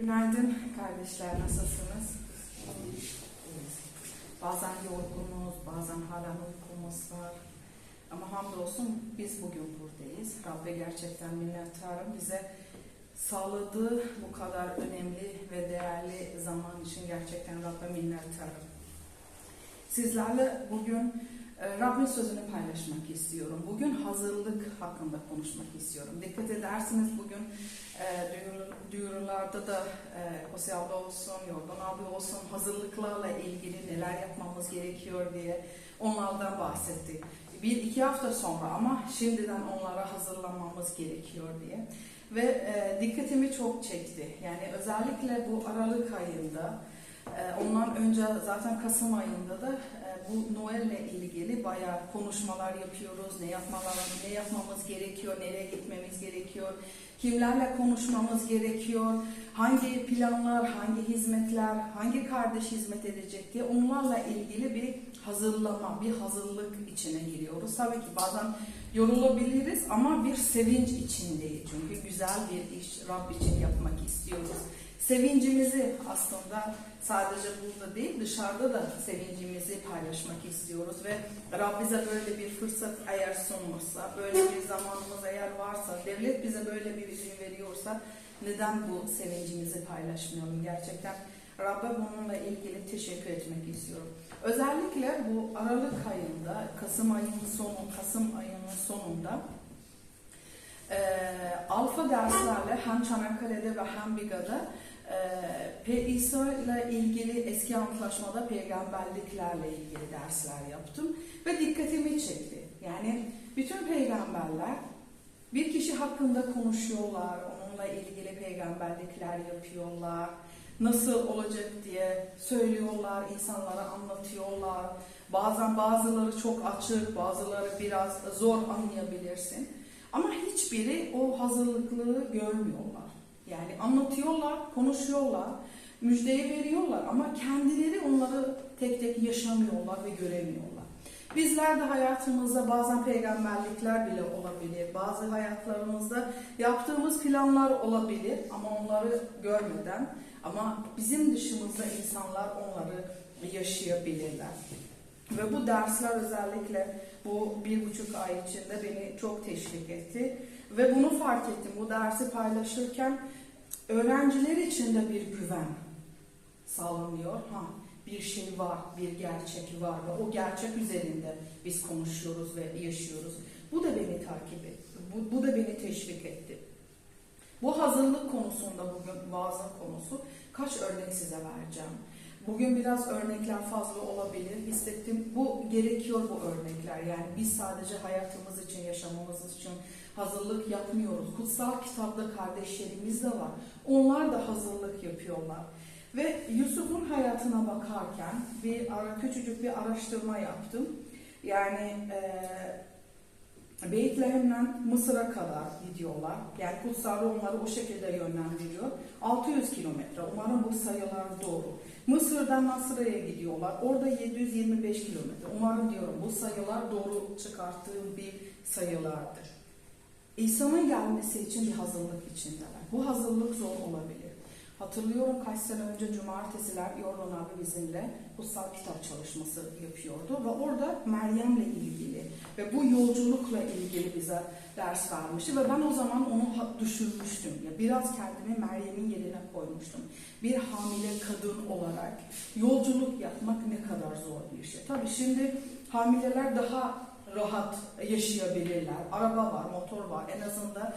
Günaydın kardeşler, nasılsınız? Bazen yorgunuz, bazen hala uykumuz var. Ama hamdolsun biz bugün buradayız. Rabbe gerçekten minnettarım. Bize sağladığı bu kadar önemli ve değerli zaman için gerçekten Rabbe minnettarım. Sizlerle bugün Rabbin sözünü paylaşmak istiyorum. Bugün hazırlık hakkında konuşmak istiyorum. Dikkat edersiniz bugün e, duyuru- duyurularda da e, Hose abla olsun, Yordan abi olsun hazırlıklarla ilgili neler yapmamız gerekiyor diye onlardan bahsetti. Bir iki hafta sonra ama şimdiden onlara hazırlanmamız gerekiyor diye. Ve e, dikkatimi çok çekti. Yani özellikle bu Aralık ayında ee, Ondan önce zaten Kasım ayında da e, bu Noel'le ilgili bayağı konuşmalar yapıyoruz. Ne yapmalar, ne yapmamız gerekiyor, nereye gitmemiz gerekiyor, kimlerle konuşmamız gerekiyor, hangi planlar, hangi hizmetler, hangi kardeş hizmet edecek diye onlarla ilgili bir hazırlama, bir hazırlık içine giriyoruz. Tabii ki bazen yorulabiliriz ama bir sevinç içindeyiz. Çünkü güzel bir iş Rab için yapmak istiyoruz sevincimizi aslında sadece burada değil dışarıda da sevincimizi paylaşmak istiyoruz ve Rab bize böyle bir fırsat eğer sunmuşsa, böyle bir zamanımız eğer varsa, devlet bize böyle bir izin veriyorsa neden bu sevincimizi paylaşmayalım gerçekten? Rabbe bununla ilgili teşekkür etmek istiyorum. Özellikle bu Aralık ayında, Kasım ayının sonu, Kasım ayının sonunda e, alfa derslerle hem Çanakkale'de ve hem Biga'da e, İsa ile ilgili eski antlaşmada peygamberliklerle ilgili dersler yaptım ve dikkatimi çekti. Yani bütün peygamberler bir kişi hakkında konuşuyorlar, onunla ilgili peygamberlikler yapıyorlar, nasıl olacak diye söylüyorlar, insanlara anlatıyorlar. Bazen bazıları çok açık, bazıları biraz zor anlayabilirsin. Ama hiçbiri o hazırlıklığı görmüyorlar. Yani anlatıyorlar, konuşuyorlar, müjdeyi veriyorlar ama kendileri onları tek tek yaşamıyorlar ve göremiyorlar. Bizler de hayatımızda bazen peygamberlikler bile olabilir, bazı hayatlarımızda yaptığımız planlar olabilir ama onları görmeden ama bizim dışımızda insanlar onları yaşayabilirler. Ve bu dersler özellikle bu bir buçuk ay içinde beni çok teşvik etti. Ve bunu fark ettim. Bu dersi paylaşırken öğrenciler için de bir güven sağlanıyor. Ha, bir şey var, bir gerçek var ve o gerçek üzerinde biz konuşuyoruz ve yaşıyoruz. Bu da beni takip etti. Bu, bu da beni teşvik etti. Bu hazırlık konusunda bugün vaazın konusu kaç örnek size vereceğim. Bugün biraz örnekler fazla olabilir. Hissettim bu gerekiyor bu örnekler. Yani biz sadece hayatımız için, yaşamamız için hazırlık yapmıyoruz. Kutsal kitapta kardeşlerimiz de var. Onlar da hazırlık yapıyorlar. Ve Yusuf'un hayatına bakarken bir ara, küçücük bir araştırma yaptım. Yani e, Beytlehem'den Mısır'a kadar gidiyorlar. Yani kutsal onları o şekilde yönlendiriyor. 600 kilometre. Umarım bu sayılar doğru. Mısır'dan Nasır'a gidiyorlar. Orada 725 kilometre. Umarım diyorum bu sayılar doğru çıkarttığım bir sayılardır. İsa'nın gelmesi için bir hazırlık içindeler. Bu hazırlık zor olabilir. Hatırlıyorum kaç sene önce cumartesiler Yordan abi bizimle kutsal kitap çalışması yapıyordu ve orada Meryem'le ilgili ve bu yolculukla ilgili bize ders vermişti ve ben o zaman onu düşürmüştüm. Ya biraz kendimi Meryem'in yerine koymuştum. Bir hamile kadın olarak yolculuk yapmak ne kadar zor bir şey. Tabii şimdi hamileler daha rahat yaşayabilirler. Araba var, motor var. En azından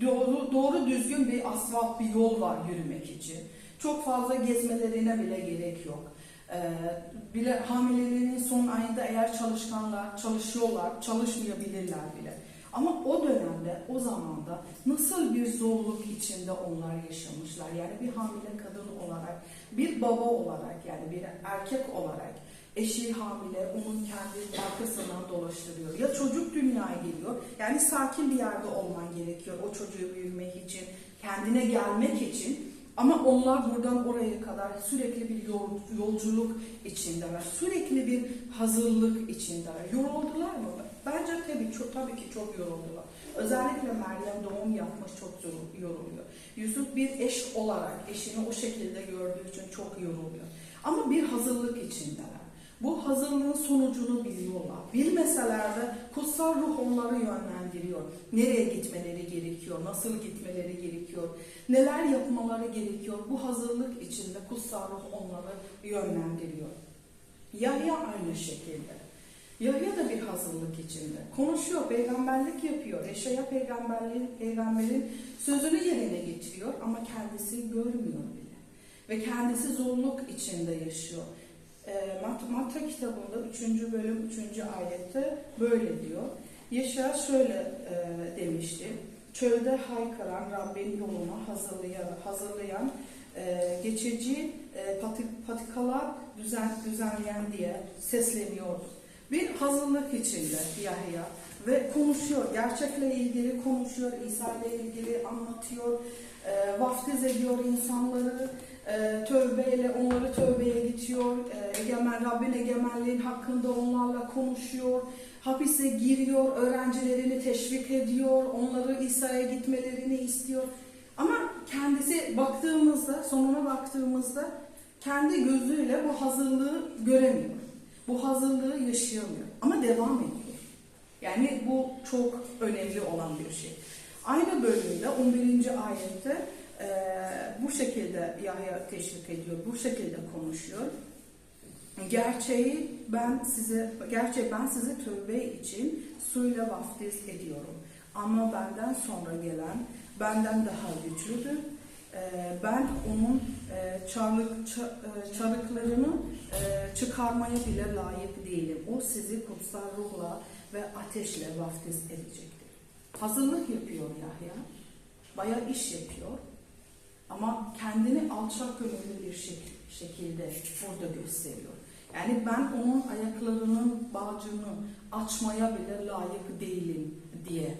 doğru, doğru düzgün bir asfalt bir yol var yürümek için. Çok fazla gezmelerine bile gerek yok. Ee, bile hamileliğinin son ayında eğer çalışkanlar çalışıyorlar, çalışmayabilirler bile. Ama o dönemde, o zamanda nasıl bir zorluk içinde onlar yaşamışlar. Yani bir hamile kadın olarak, bir baba olarak yani bir erkek olarak eşi hamile, onun kendi arkasından dolaştırıyor. Ya çocuk dünyaya geliyor. Yani sakin bir yerde olman gerekiyor o çocuğu büyümek için, kendine gelmek için. Ama onlar buradan oraya kadar sürekli bir yol- yolculuk içindeler. Sürekli bir hazırlık içindeler. Yoruldular mı? Bence tabii, çok, tabii ki çok yoruldular. Özellikle Meryem doğum yapmış çok yoruluyor. Yusuf bir eş olarak eşini o şekilde gördüğü için çok yoruluyor. Ama bir hazırlık içindeler. Bu hazırlığın sonucunu biliyorlar. Bilmeseler de kutsal ruh onları yönlendiriyor. Nereye gitmeleri gerekiyor, nasıl gitmeleri gerekiyor, neler yapmaları gerekiyor. Bu hazırlık içinde kutsal ruh onları yönlendiriyor. Yahya aynı şekilde. Yahya da bir hazırlık içinde. Konuşuyor, peygamberlik yapıyor. Eşya peygamberliğin, peygamberin sözünü yerine getiriyor ama kendisi görmüyor bile. Ve kendisi zorluk içinde yaşıyor. E, Mat- Matta kitabında 3. bölüm 3. ayette böyle diyor. Yaşar şöyle e, demişti. Çölde haykıran Rabbin yoluna hazırlayan, hazırlayan e, geçici e, pati- patikalar düzen, düzenleyen diye sesleniyordu. Bir hazırlık içinde Yahya ve konuşuyor. Gerçekle ilgili konuşuyor. İsa ile ilgili anlatıyor. E, vaftiz ediyor insanları. E, tövbeyle onları tövbeye geçiyor. E, egemen Rabbin egemenliğin hakkında onlarla konuşuyor. Hapise giriyor. Öğrencilerini teşvik ediyor. Onları İsa'ya gitmelerini istiyor. Ama kendisi baktığımızda, sonuna baktığımızda kendi gözüyle bu hazırlığı göremiyor. Bu hazırlığı yaşayamıyor. Ama devam ediyor. Yani bu çok önemli olan bir şey. Aynı bölümde 11. ayette e, bu şekilde Yahya teşvik ediyor, bu şekilde konuşuyor. Gerçeği ben size, gerçeği ben size tövbe için suyla vaftiz ediyorum. Ama benden sonra gelen benden daha güçlüdür. E, ben onun e, çarlık, ça- e, çarıklarını e, çıkarmaya bile layık değilim. O sizi kutsal ruhla ve ateşle vaftiz edecektir. Hazırlık yapıyor Yahya. Bayağı iş yapıyor. Ama kendini alçak gönüllü bir şek- şekilde burada gösteriyor. Yani ben onun ayaklarının bağcını açmaya bile layık değilim diye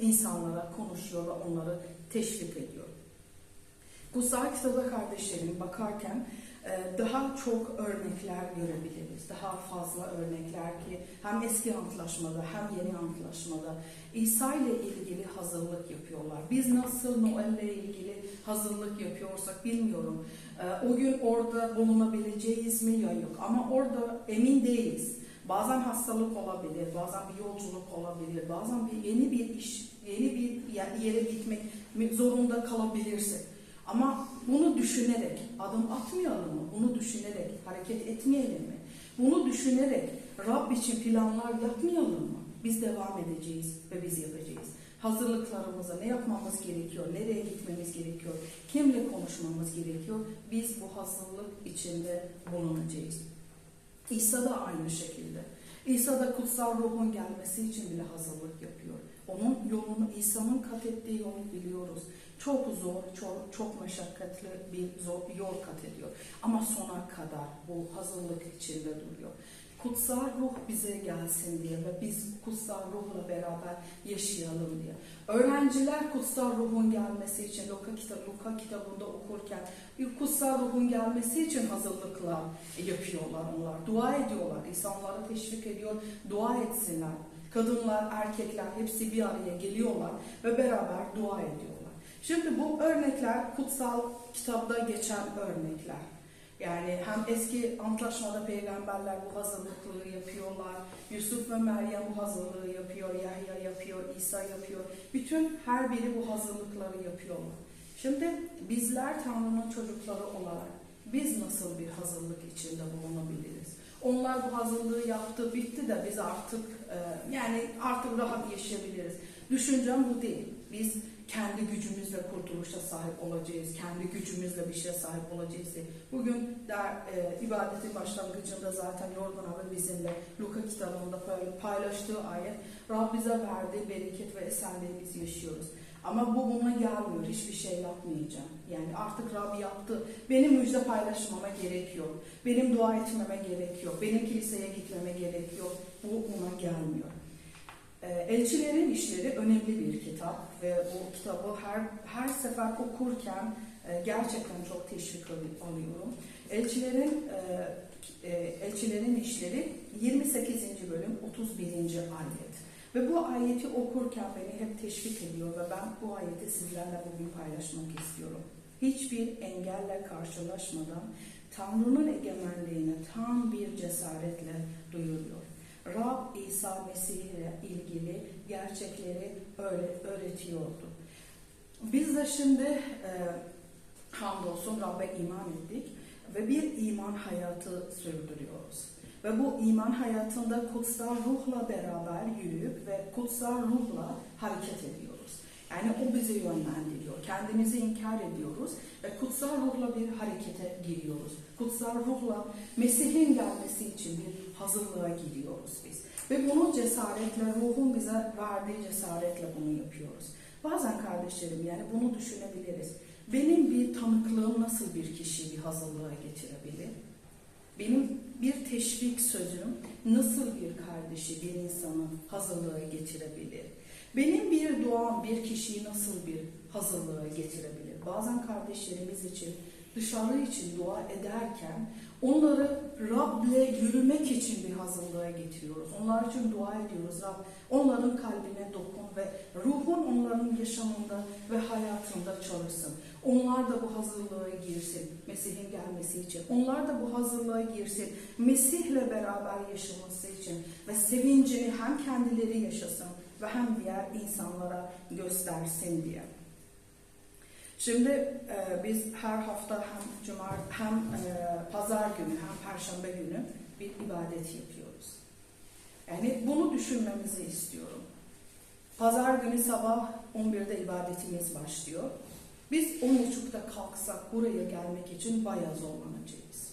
insanlara konuşuyor ve onları teşvik ediyor. Kutsal kitaba kardeşlerim bakarken daha çok örnekler görebiliriz. Daha fazla örnekler ki hem eski antlaşmada hem yeni antlaşmada İsa ile ilgili hazırlık yapıyorlar. Biz nasıl Noel ile ilgili hazırlık yapıyorsak bilmiyorum. E, O gün orada bulunabileceğiz mi ya yok ama orada emin değiliz. Bazen hastalık olabilir, bazen bir yolculuk olabilir, bazen bir yeni bir iş, yeni bir yere gitmek zorunda kalabilirsek. Ama bunu düşünerek adım atmayalım mı? Bunu düşünerek hareket etmeyelim mi? Bunu düşünerek Rab için planlar yapmayalım mı? Biz devam edeceğiz ve biz yapacağız. Hazırlıklarımıza ne yapmamız gerekiyor? Nereye gitmemiz gerekiyor? Kimle konuşmamız gerekiyor? Biz bu hazırlık içinde bulunacağız. İsa da aynı şekilde. İsa da kutsal ruhun gelmesi için bile hazırlık yapıyor. Onun yolunu, İsa'nın kat ettiği yolu biliyoruz. Çok zor, çok, çok meşakkatli bir zor, yol kat ediyor. Ama sona kadar bu hazırlık içinde duruyor. Kutsal ruh bize gelsin diye ve biz kutsal ruhla beraber yaşayalım diye. Öğrenciler kutsal ruhun gelmesi için Luka, kitap, Luka kitabında okurken bir kutsal ruhun gelmesi için hazırlıklar yapıyorlar onlar. Dua ediyorlar. İnsanları teşvik ediyor. Dua etsinler. Kadınlar, erkekler hepsi bir araya geliyorlar ve beraber dua ediyorlar. Şimdi bu örnekler kutsal kitapta geçen örnekler. Yani hem eski antlaşmada peygamberler bu hazırlıkları yapıyorlar. Yusuf ve Meryem bu hazırlığı yapıyor. Yahya yapıyor, İsa yapıyor. Bütün her biri bu hazırlıkları yapıyorlar. Şimdi bizler Tanrı'nın çocukları olarak biz nasıl bir hazırlık içinde bulunabiliriz? Onlar bu hazırlığı yaptı, bitti de biz artık e, yani artık rahat yaşayabiliriz. Düşüncem bu değil. Biz kendi gücümüzle kurtuluşa sahip olacağız. Kendi gücümüzle bir şeye sahip olacağız diye. Bugün der, e, ibadetin başlangıcında zaten Yorgun abi bizimle Luka kitabında paylaştığı ayet Rab bize verdiği bereket ve esenliği biz yaşıyoruz. Ama bu buna gelmiyor. Hiçbir şey yapmayacağım. Yani artık Rab yaptı. Benim müjde paylaşmama gerek yok. Benim dua etmeme gerek yok. Benim kiliseye gitmeme gerek yok. Bu buna gelmiyor. Ee, Elçilerin İşleri önemli bir kitap ve bu kitabı her her sefer okurken e, gerçekten çok teşvik al- alıyorum. Elçilerin e, e, Elçilerin işleri 28. bölüm 31. ayet. Ve bu ayeti okurken beni hep teşvik ediyor ve ben bu ayeti sizlerle bugün paylaşmak istiyorum. Hiçbir engelle karşılaşmadan Tanrı'nın egemenliğini tam bir cesaretle duyuruyor. Rab İsa Mesih ile ilgili gerçekleri öğretiyordu. Biz de şimdi e, hamdolsun Rab'be iman ettik ve bir iman hayatı sürdürüyoruz. Ve bu iman hayatında kutsal ruhla beraber yürüyüp ve kutsal ruhla hareket ediyoruz. Yani o bizi yönlendiriyor. Kendimizi inkar ediyoruz ve kutsal ruhla bir harekete giriyoruz. Kutsal ruhla Mesih'in gelmesi için bir hazırlığa giriyoruz biz. Ve bunu cesaretle, ruhun bize verdiği cesaretle bunu yapıyoruz. Bazen kardeşlerim yani bunu düşünebiliriz. Benim bir tanıklığım nasıl bir kişiyi bir hazırlığa getirebilir? Benim bir teşvik sözüm nasıl bir kardeşi, bir insanı hazırlığa getirebilir? Benim bir duam bir kişiyi nasıl bir hazırlığa getirebilir? Bazen kardeşlerimiz için dışarı için dua ederken onları Rab'le yürümek için bir hazırlığa getiriyoruz. Onlar için dua ediyoruz. Rab onların kalbine dokun ve ruhun onların yaşamında ve hayatında çalışsın. Onlar da bu hazırlığa girsin Mesih'in gelmesi için. Onlar da bu hazırlığa girsin Mesih'le beraber yaşaması için ve sevincini hem kendileri yaşasın ve hem diğer insanlara göstersin diye. Şimdi e, biz her hafta hem cuma hem e, pazar günü hem perşembe günü bir ibadet yapıyoruz. Yani bunu düşünmemizi istiyorum. Pazar günü sabah 11'de ibadetimiz başlıyor. Biz 10.30'da kalksak buraya gelmek için bayağı zorlanacağız.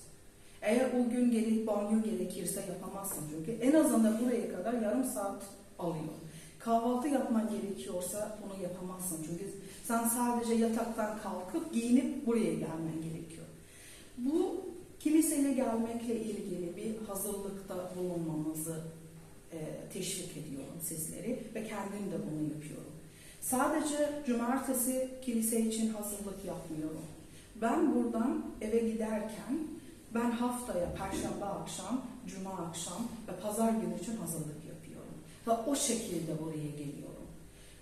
Eğer o gün gelip banyo gerekirse yapamazsın çünkü en azından buraya kadar yarım saat alıyor. Kahvaltı yapman gerekiyorsa bunu yapamazsın çünkü sen sadece yataktan kalkıp giyinip buraya gelmen gerekiyor. Bu kiliseye gelmekle ilgili bir hazırlıkta bulunmamızı e, teşvik ediyorum sizleri ve kendim de bunu yapıyorum. Sadece cumartesi kilise için hazırlık yapmıyorum. Ben buradan eve giderken ben haftaya perşembe akşam, cuma akşam ve pazar günü için hazırlık yapıyorum. Ve o şekilde buraya geliyorum.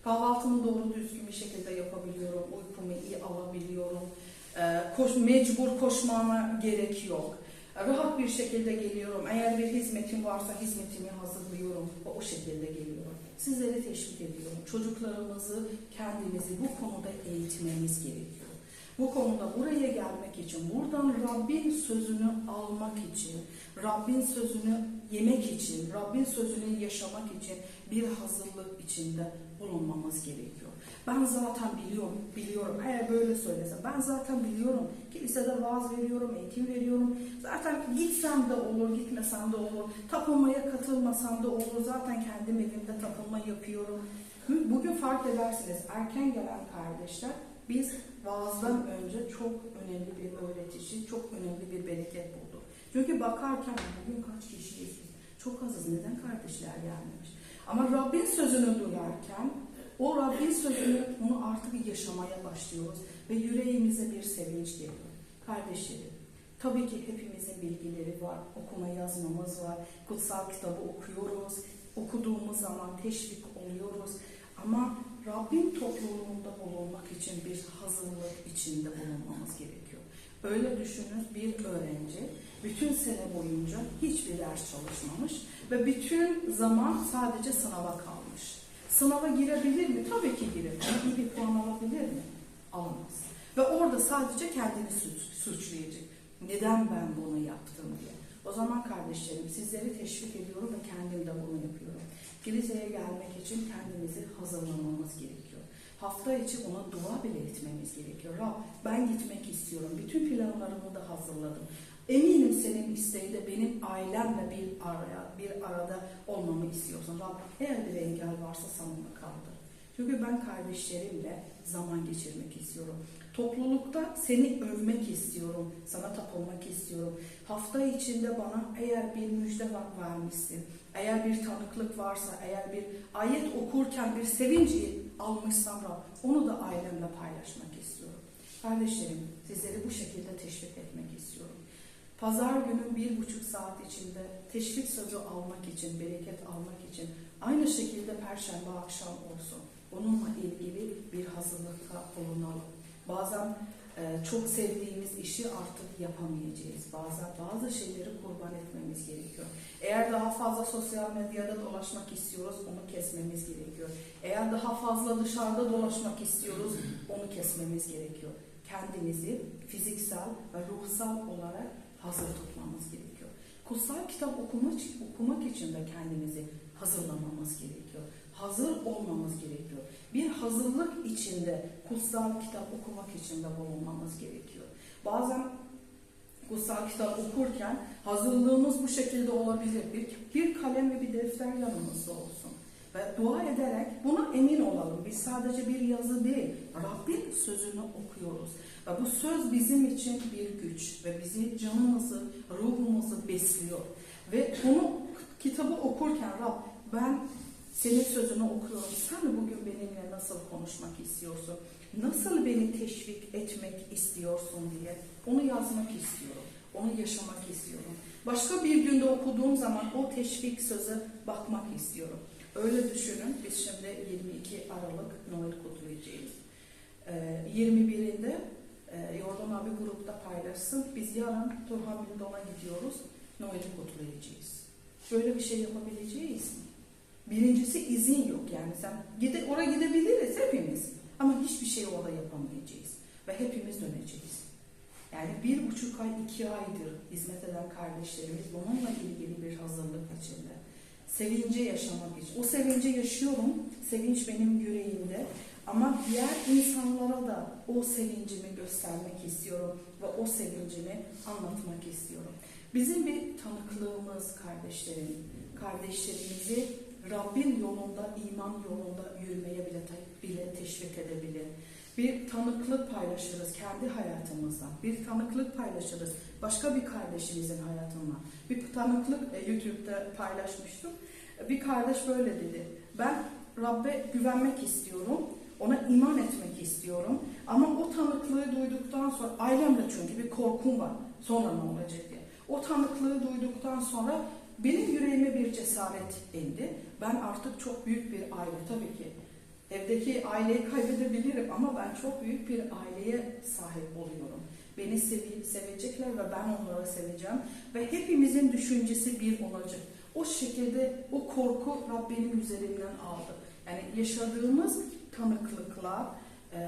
Kahvaltımı doğru düzgün bir şekilde yapabiliyorum. Uykumu iyi alabiliyorum. Ee, koş, mecbur koşmama gerek yok. Rahat bir şekilde geliyorum. Eğer bir hizmetim varsa hizmetimi hazırlıyorum. Ve o şekilde geliyorum. Sizleri teşvik ediyorum. Çocuklarımızı, kendimizi bu konuda eğitmemiz gerekiyor. Bu konuda buraya gelmek için, buradan Rabbin sözünü almak için, Rabbin sözünü yemek için, Rabbin sözünü yaşamak için bir hazırlık içinde bulunmamız gerekiyor. Ben zaten biliyorum, biliyorum. Eğer böyle söylesem, ben zaten biliyorum. Kilisede vaaz veriyorum, eğitim veriyorum. Zaten gitsem de olur, gitmesem de olur. Tapınmaya katılmasam da olur. Zaten kendim evimde tapınma yapıyorum. Bugün fark edersiniz, erken gelen kardeşler, biz vaazdan önce çok önemli bir öğretici, çok önemli bir bereket bulduk. Çünkü bakarken bugün kaç kişiyiz? Çok azız. Neden kardeşler gelmemiş? Ama Rabbin sözünü duyarken o Rabbin sözünü onu artık yaşamaya başlıyoruz ve yüreğimize bir sevinç geliyor. Kardeşlerim, tabii ki hepimizin bilgileri var, okuma yazmamız var, kutsal kitabı okuyoruz, okuduğumuz zaman teşvik oluyoruz. Ama Rabbin topluluğunda bulunmak için bir hazırlık içinde bulunmamız gerekiyor. Öyle düşünün bir öğrenci bütün sene boyunca hiçbir ders çalışmamış ve bütün zaman sadece sınava kalmış. Sınava girebilir mi? Tabii ki girebilir. İyi bir puan alabilir mi? Alamaz. Ve orada sadece kendini suç, suçlayacak. Neden ben bunu yaptım diye. O zaman kardeşlerim sizleri teşvik ediyorum ve kendim de bunu yapıyorum. Kiliseye gelmek için kendimizi hazırlamamız gerekiyor. Hafta içi ona dua bile etmemiz gerekiyor. Rab ben gitmek istiyorum. Bütün planlarımı da hazırladım. Eminim senin isteği de benim ailemle bir araya, bir arada olmamı istiyorsun. Rab eğer bir engel varsa onu kaldır. Çünkü ben kardeşlerimle zaman geçirmek istiyorum. Toplulukta seni övmek istiyorum. Sana tapılmak istiyorum. Hafta içinde bana eğer bir müjde var vermişsin, eğer bir tanıklık varsa, eğer bir ayet okurken bir sevinci almışsam Rab, onu da ailemle paylaşmak istiyorum. Kardeşlerim, sizleri bu şekilde teşvik etmek istiyorum. Pazar günü bir buçuk saat içinde teşvik sözü almak için, bereket almak için aynı şekilde perşembe akşam olsun. Bununla ilgili bir hazırlıkta bulunalım. Bazen e, çok sevdiğimiz işi artık yapamayacağız. Bazen bazı şeyleri kurban etmemiz gerekiyor. Eğer daha fazla sosyal medyada dolaşmak istiyoruz, onu kesmemiz gerekiyor. Eğer daha fazla dışarıda dolaşmak istiyoruz, onu kesmemiz gerekiyor. Kendimizi fiziksel ve ruhsal olarak hazır tutmamız gerekiyor. Kutsal kitap okumak, okumak için de kendimizi hazırlamamız gerekiyor. Hazır olmamız gerekiyor. Bir hazırlık içinde kutsal kitap okumak için de bulunmamız gerekiyor. Bazen kutsal kitap okurken hazırlığımız bu şekilde olabilir. Bir, bir kalem ve bir defter yanımızda olsun. Ve dua ederek buna emin olalım. Biz sadece bir yazı değil, Rabbin sözünü okuyoruz. Ve bu söz bizim için bir güç ve bizi canımızı, ruhumuzu besliyor. Ve bunu kitabı okurken Rab ben senin sözünü okuyorum. Sen bugün benimle nasıl konuşmak istiyorsun? Nasıl beni teşvik etmek istiyorsun diye onu yazmak istiyorum. Onu yaşamak istiyorum. Başka bir günde okuduğum zaman o teşvik sözü bakmak istiyorum. Öyle düşünün. Biz şimdi 22 Aralık Noel kutlayacağız. Ee, 21'inde e, Yordan abi grupta paylaşsın. Biz yarın Turhan Bildon'a gidiyoruz. Noel'i kutlayacağız. Böyle bir şey yapabileceğiz mi? Birincisi izin yok yani sen gide, oraya gidebiliriz hepimiz ama hiçbir şey orada yapamayacağız ve hepimiz döneceğiz. Yani bir buçuk ay, iki aydır hizmet eden kardeşlerimiz bununla ilgili bir hazırlık içinde. Sevinci yaşamak için. O sevinci yaşıyorum, sevinç benim yüreğimde ama diğer insanlara da o sevincimi göstermek istiyorum ve o sevincimi anlatmak istiyorum. Bizim bir tanıklığımız kardeşlerim, kardeşlerimizi Rabbin yolunda, iman yolunda yürümeye bile, bile teşvik edebilir. Bir tanıklık paylaşırız kendi hayatımızdan. Bir tanıklık paylaşırız başka bir kardeşimizin hayatından. Bir tanıklık e, YouTube'da paylaşmıştım. Bir kardeş böyle dedi. Ben Rabbe güvenmek istiyorum. Ona iman etmek istiyorum. Ama o tanıklığı duyduktan sonra ailemde çünkü bir korkum var. Sonra ne olacak diye. O tanıklığı duyduktan sonra benim yüreğime bir cesaret indi. Ben artık çok büyük bir aile tabii ki. Evdeki aileyi kaybedebilirim ama ben çok büyük bir aileye sahip oluyorum. Beni sevi, sevecekler ve ben onları seveceğim. Ve hepimizin düşüncesi bir olacak. O şekilde o korku Rab benim üzerimden aldı. Yani yaşadığımız tanıklıklar, e,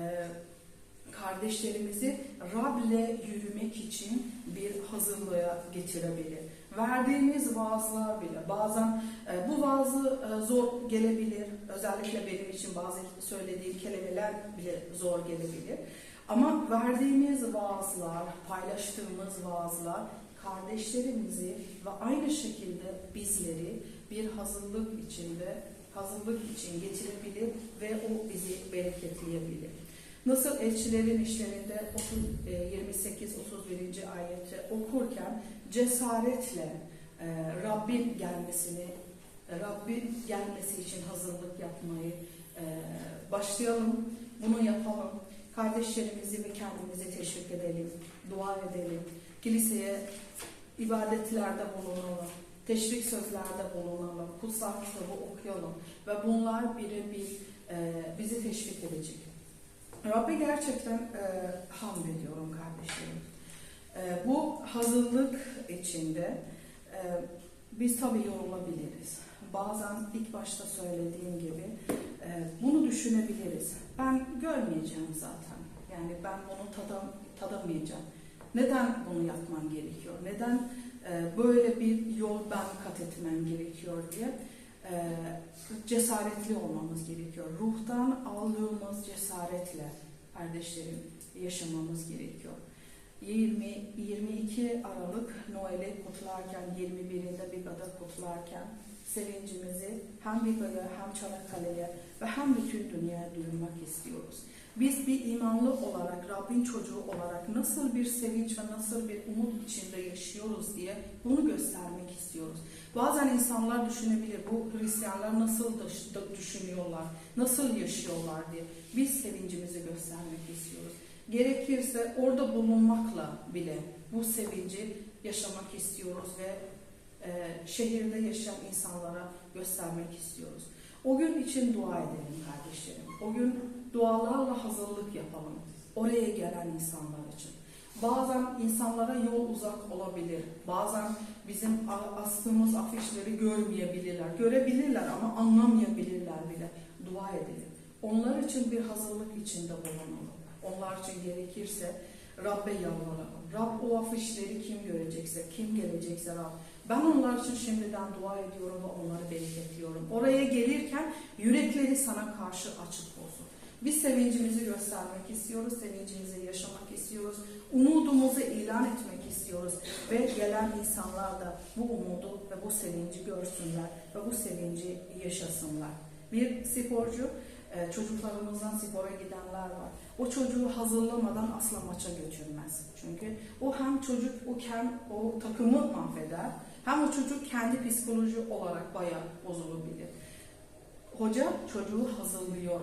kardeşlerimizi Rab'le yürümek için bir hazırlığa getirebilir. Verdiğimiz vaazlar bile bazen e, bu vaazı e, zor gelebilir. Özellikle benim için bazı söylediğim kelimeler bile zor gelebilir. Ama verdiğimiz vaazlar, paylaştığımız vaazlar kardeşlerimizi ve aynı şekilde bizleri bir hazırlık içinde hazırlık için getirebilir ve o bizi bereketleyebilir. Nasıl elçilerin işlerinde 28-31. ayeti okurken cesaretle e, Rabbin gelmesini, e, Rabbin gelmesi için hazırlık yapmayı e, başlayalım, bunu yapalım. Kardeşlerimizi ve kendimizi teşvik edelim, dua edelim, kiliseye ibadetlerde bulunalım, teşvik sözlerde bulunalım, kutsal kitabı okuyalım ve bunlar birebir e, bizi teşvik edecek. Rabbe gerçekten e, hamd ediyorum kardeşlerim. E, bu hazırlık içinde e, biz tabii yorulabiliriz. Bazen ilk başta söylediğim gibi e, bunu düşünebiliriz. Ben görmeyeceğim zaten. Yani ben bunu tadam, tadamayacağım. Neden bunu yapmam gerekiyor? Neden e, böyle bir yol ben kat etmem gerekiyor diye e, cesaretli olmamız gerekiyor. Ruhtan aldığımız cesaretle kardeşlerim yaşamamız gerekiyor. 20, 22 Aralık Noel'i kutlarken, 21'inde Biga'da kutlarken sevincimizi hem Biga'ya hem Çanakkale'ye ve hem bütün dünyaya duyurmak istiyoruz. Biz bir imanlı olarak, Rabbin çocuğu olarak nasıl bir sevinç ve nasıl bir umut içinde yaşıyoruz diye bunu göstermek istiyoruz. Bazen insanlar düşünebilir bu Hristiyanlar nasıl düşünüyorlar, nasıl yaşıyorlar diye. Biz sevincimizi göstermek istiyoruz. Gerekirse orada bulunmakla bile bu sevinci yaşamak istiyoruz ve e, şehirde yaşayan insanlara göstermek istiyoruz. O gün için dua edelim kardeşlerim. O gün dualarla hazırlık yapalım. Oraya gelen insanlar için. Bazen insanlara yol uzak olabilir. Bazen bizim astığımız afişleri görmeyebilirler. Görebilirler ama anlamayabilirler bile. Dua edelim. Onlar için bir hazırlık içinde bulunalım. Onlar için gerekirse Rabbe yalvaralım. Rab o afişleri kim görecekse, kim gelecekse Rab. Ben onlar için şimdiden dua ediyorum ve onları bereketliyorum. Oraya gelirken yürekleri sana karşı açık olsun. Biz sevincimizi göstermek istiyoruz, sevincimizi yaşamak istiyoruz, umudumuzu ilan etmek istiyoruz ve gelen insanlar da bu umudu ve bu sevinci görsünler ve bu sevinci yaşasınlar. Bir sporcu, e, çocuklarımızdan spora gidenler var. O çocuğu hazırlamadan asla maça götürmez. Çünkü o hem çocuk o hem o takımı mahveder, hem o çocuk kendi psikoloji olarak bayağı bozulabilir. Hoca çocuğu hazırlıyor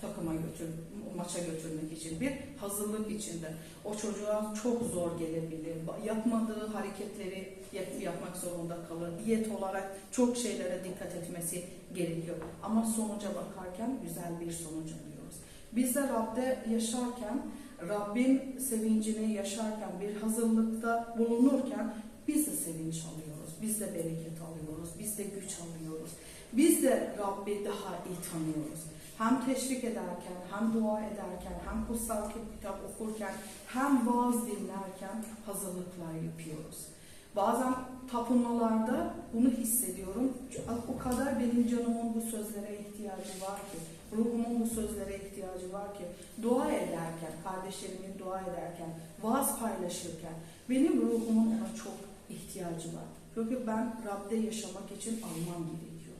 takıma götür, maça götürmek için bir hazırlık içinde. O çocuğa çok zor gelebilir. Yapmadığı hareketleri yap- yapmak zorunda kalır. Diyet olarak çok şeylere dikkat etmesi gerekiyor. Ama sonuca bakarken güzel bir sonuç alıyoruz. Biz de Rab'de yaşarken, Rabbin sevincini yaşarken, bir hazırlıkta bulunurken biz de sevinç alıyoruz. Biz de bereket alıyoruz. Biz de güç alıyoruz. Biz de Rabbi daha iyi tanıyoruz hem teşvik ederken, hem dua ederken, hem kutsal kitap okurken, hem vaaz dinlerken hazırlıklar yapıyoruz. Bazen tapınmalarda bunu hissediyorum. O kadar benim canımın bu sözlere ihtiyacı var ki, ruhumun bu sözlere ihtiyacı var ki, dua ederken, kardeşlerimin dua ederken, vaaz paylaşırken, benim ruhumun ona çok ihtiyacı var. Çünkü ben Rab'de yaşamak için almam gerekiyor.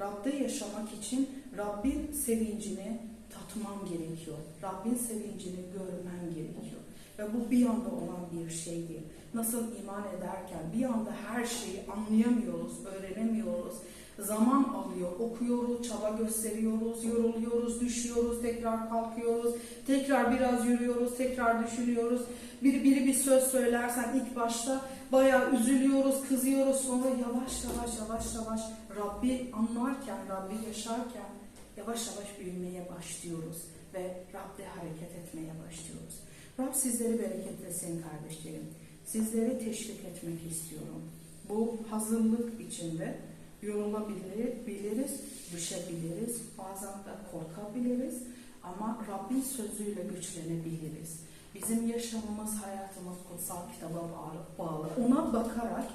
Rab'de yaşamak için Rabbin sevincini tatmam gerekiyor. Rabbin sevincini görmem gerekiyor. Ve bu bir anda olan bir şey değil. Nasıl iman ederken bir anda her şeyi anlayamıyoruz, öğrenemiyoruz. Zaman alıyor, okuyoruz, çaba gösteriyoruz, yoruluyoruz, düşüyoruz, tekrar kalkıyoruz, tekrar biraz yürüyoruz, tekrar düşünüyoruz. Biri biri bir söz söylersen ilk başta bayağı üzülüyoruz, kızıyoruz. Sonra yavaş yavaş yavaş yavaş Rabbi anlarken, Rabbi yaşarken yavaş yavaş büyümeye başlıyoruz ve Rab'de hareket etmeye başlıyoruz. Rab sizleri bereketlesin kardeşlerim. Sizleri teşvik etmek istiyorum. Bu hazırlık içinde yorulabiliriz, düşebiliriz, bazen de korkabiliriz ama Rabbin sözüyle güçlenebiliriz. Bizim yaşamımız, hayatımız kutsal kitaba bağlı. Ona bakarak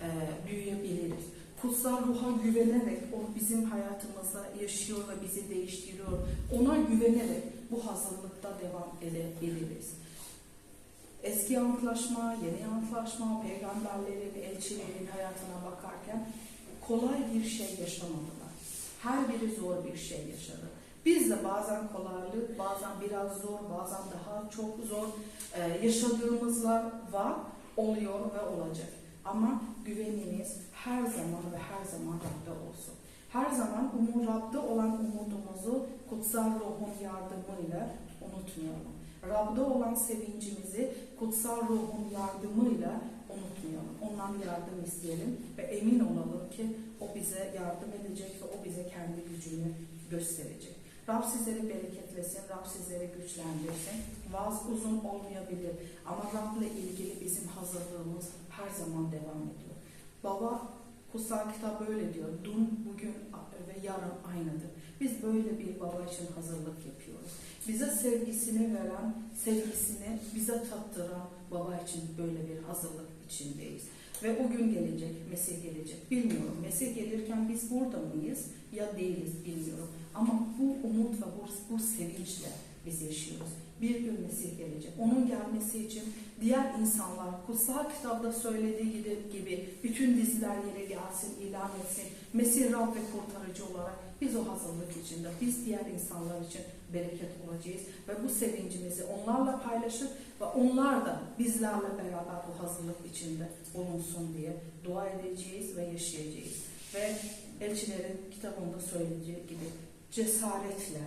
e, büyüyebiliriz. Kutsal ruha güvenerek o bizim hayatımızda yaşıyor ve bizi değiştiriyor. Ona güvenerek bu hazırlıkta devam edebiliriz. Eski antlaşma, yeni antlaşma, peygamberlerin, elçilerin hayatına bakarken kolay bir şey yaşamadılar. Her biri zor bir şey yaşadı. Biz de bazen kolaylık, bazen biraz zor, bazen daha çok zor e, yaşadığımızlar var, oluyor ve olacak. Ama güveniniz her zaman ve her zaman Rab'de olsun. Her zaman umur Rab'de olan umudumuzu kutsal ruhun yardımıyla unutmayalım. Rab'de olan sevincimizi kutsal ruhun yardımıyla unutmayalım. Ondan yardım isteyelim ve emin olalım ki o bize yardım edecek ve o bize kendi gücünü gösterecek. Rab sizleri bereketlesin, Rab sizleri güçlendirsin. Vaaz uzun olmayabilir ama Rab'la ilgili bizim hazırlığımız her zaman devam ediyor. Baba kutsal kitap böyle diyor. Dün, bugün ve yarın aynıdır. Biz böyle bir baba için hazırlık yapıyoruz. Bize sevgisini veren, sevgisini bize tattıran baba için böyle bir hazırlık içindeyiz. Ve o gün gelecek, Mesih gelecek. Bilmiyorum. Mesih gelirken biz burada mıyız ya değiliz bilmiyorum. Ama bu, sevinçle biz yaşıyoruz. Bir gün Mesih gelecek. Onun gelmesi için diğer insanlar kutsal kitapta söylediği gibi, bütün diziler yere gelsin, ilan etsin. Mesih Rab ve kurtarıcı olarak biz o hazırlık içinde, biz diğer insanlar için bereket olacağız ve bu sevincimizi onlarla paylaşıp ve onlar da bizlerle beraber bu hazırlık içinde bulunsun diye dua edeceğiz ve yaşayacağız. Ve elçilerin kitabında söylediği gibi cesaretle,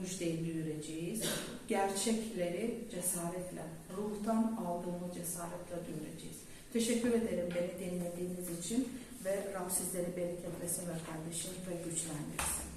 müjdeyi duyuracağız. Gerçekleri cesaretle, ruhtan aldığımız cesaretle duyuracağız. Teşekkür ederim beni dinlediğiniz için ve Rab sizleri bereketlesin ve kardeşim ve güçlendirsin.